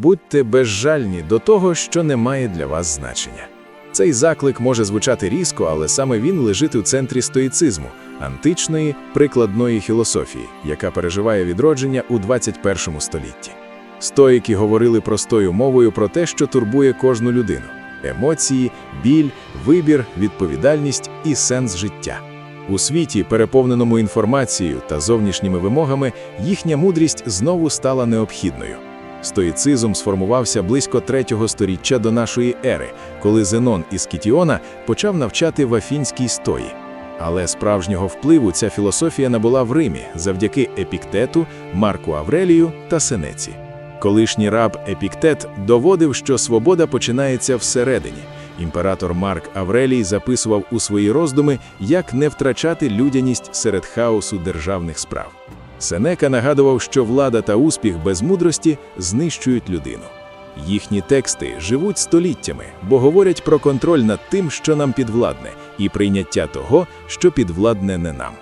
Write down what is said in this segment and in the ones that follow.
Будьте безжальні до того, що не має для вас значення. Цей заклик може звучати різко, але саме він лежить у центрі стоїцизму, античної прикладної філософії, яка переживає відродження у 21 столітті. Стоїки говорили простою мовою про те, що турбує кожну людину: емоції, біль, вибір, відповідальність і сенс життя. У світі, переповненому інформацією та зовнішніми вимогами, їхня мудрість знову стала необхідною. Стоїцизм сформувався близько третього сторіччя до нашої ери, коли Зенон із Кітіона почав навчати в афінській стої. Але справжнього впливу ця філософія набула в Римі завдяки Епіктету, Марку Аврелію та Сенеці. Колишній раб Епіктет доводив, що свобода починається всередині. Імператор Марк Аврелій записував у свої роздуми, як не втрачати людяність серед хаосу державних справ. Сенека нагадував, що влада та успіх без мудрості знищують людину. Їхні тексти живуть століттями, бо говорять про контроль над тим, що нам підвладне, і прийняття того, що підвладне не нам.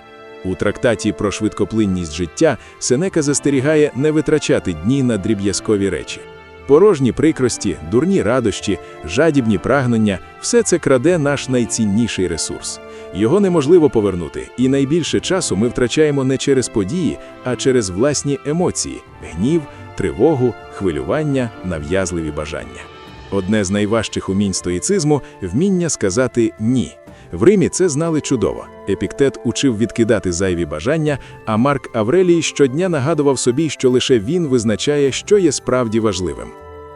У трактаті про швидкоплинність життя Сенека застерігає не витрачати дні на дріб'язкові речі. Порожні прикрості, дурні радощі, жадібні прагнення все це краде наш найцінніший ресурс. Його неможливо повернути, і найбільше часу ми втрачаємо не через події, а через власні емоції гнів, тривогу, хвилювання, нав'язливі бажання. Одне з найважчих умінь стоїцизму вміння сказати ні. В Римі це знали чудово. Епіктет учив відкидати зайві бажання, а Марк Аврелій щодня нагадував собі, що лише він визначає, що є справді важливим.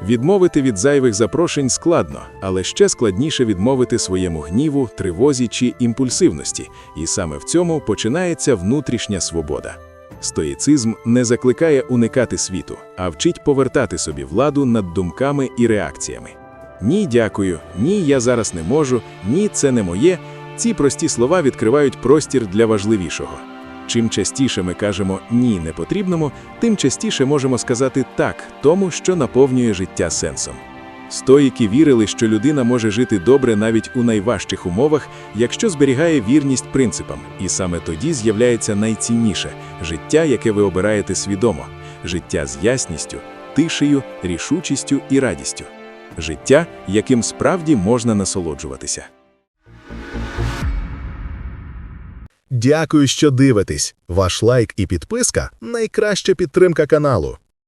Відмовити від зайвих запрошень складно, але ще складніше відмовити своєму гніву, тривозі чи імпульсивності, і саме в цьому починається внутрішня свобода. Стоїцизм не закликає уникати світу, а вчить повертати собі владу над думками і реакціями. Ні, дякую, ні, я зараз не можу, ні, це не моє. Ці прості слова відкривають простір для важливішого. Чим частіше ми кажемо ні непотрібному, тим частіше можемо сказати так тому, що наповнює життя сенсом. Стоїки вірили, що людина може жити добре навіть у найважчих умовах, якщо зберігає вірність принципам, і саме тоді з'являється найцінніше життя, яке ви обираєте свідомо, життя з ясністю, тишею, рішучістю і радістю, життя, яким справді можна насолоджуватися. Дякую, що дивитесь. Ваш лайк і підписка найкраща підтримка каналу.